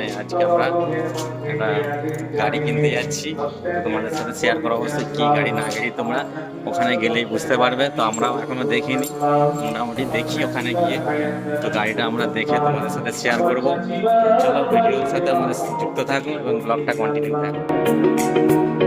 ওখানে আজকে আমরা একটা গাড়ি কিনতে যাচ্ছি। তোমাদের সাথে শেয়ার করা অবশ্যই কী গাড়ি, না গাড়ি তোমরা ওখানে গেলেই বুঝতে পারবে। তো আমরা এখনও দেখিনি। মোটামুটি দেখি ওখানে গিয়ে। তো গাড়িটা আমরা দেখে তোমাদের সাথে শেয়ার করব। চলো, ভিডিওর সাথে আমাদের যুক্ত থাকুন এবং ব্লগটা কন্টিনিউ থাকুন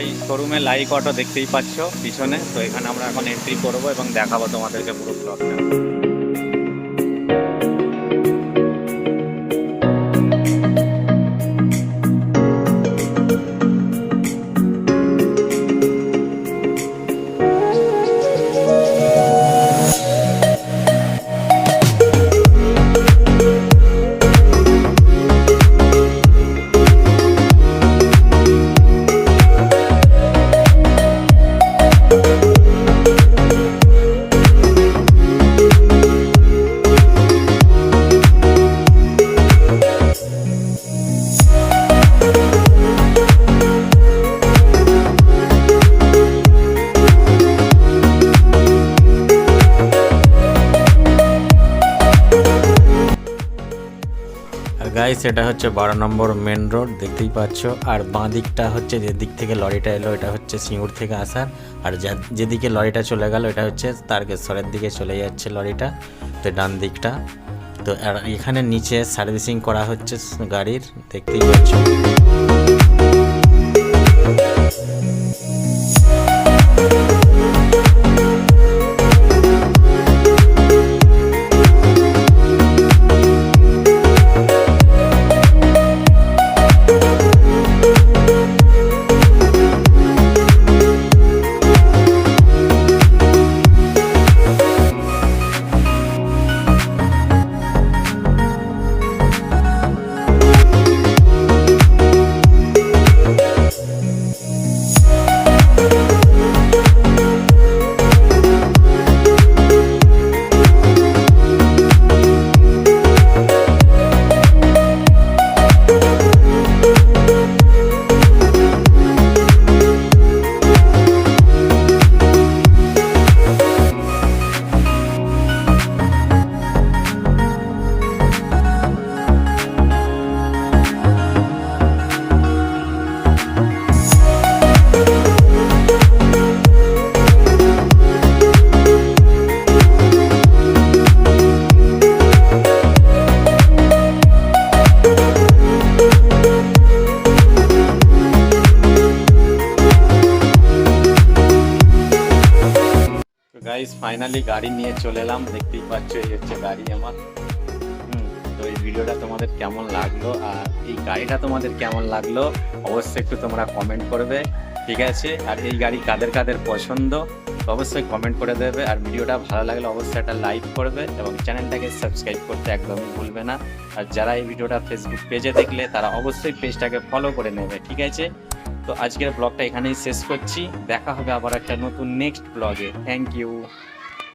সেই শোরুমে লাইক অটো দেখতেই পাচ্ছ, পিছনে। তো এখানে আমরা এখন এন্ট্রি করব এবং দেখাবো তোমাদেরকে পুরো ব্লগটা গাইস এটা হচ্ছে বারো নম্বর মেন রোড দেখতেই পাচ্ছ। আর বাঁ দিকটা হচ্ছে যে দিক থেকে লরিটা এলো, এটা হচ্ছে সিঙ্গুর থেকে আসার। আর যেদিকে লরিটা চলে গেল, এটা হচ্ছে তারকেশ্বরের দিকে চলে যাচ্ছে লরিটা, তো ডান দিকটা। তো এখানে নিচে সার্ভিসিং করা হচ্ছে গাড়ির, দেখতেই পাচ্ছ। ফাইনালি গাড়ি নিয়ে চলে এলাম। দেখতেই পাচ্ছ, এই হচ্ছে গাড়ি আমার। তো এই ভিডিওটা তোমাদের কেমন লাগল আর এই গাড়িটা তোমাদের কেমন লাগল অবশ্যই একটু তোমরা কমেন্ট করবে, ঠিক আছে? আর এই গাড়ি কাদের কাদের পছন্দ অবশ্যই কমেন্ট করে দেবে। আর ভিডিওটা ভালো লাগলে অবশ্যই একটা লাইক করবে এবং চ্যানেলটাকে সাবস্ক্রাইব করতে একদমই ভুলবে না। আর যারা এই ভিডিওটা ফেসবুক পেজে দেখলে, তারা অবশ্যই পেজটাকে ফলো করে নেবে, ঠিক আছে? তো আজকের ব্লগটা এখানেই শেষ করছি। দেখা হবে আবার একটা নতুন নেক্সট ব্লগে থ্যাংক ইউ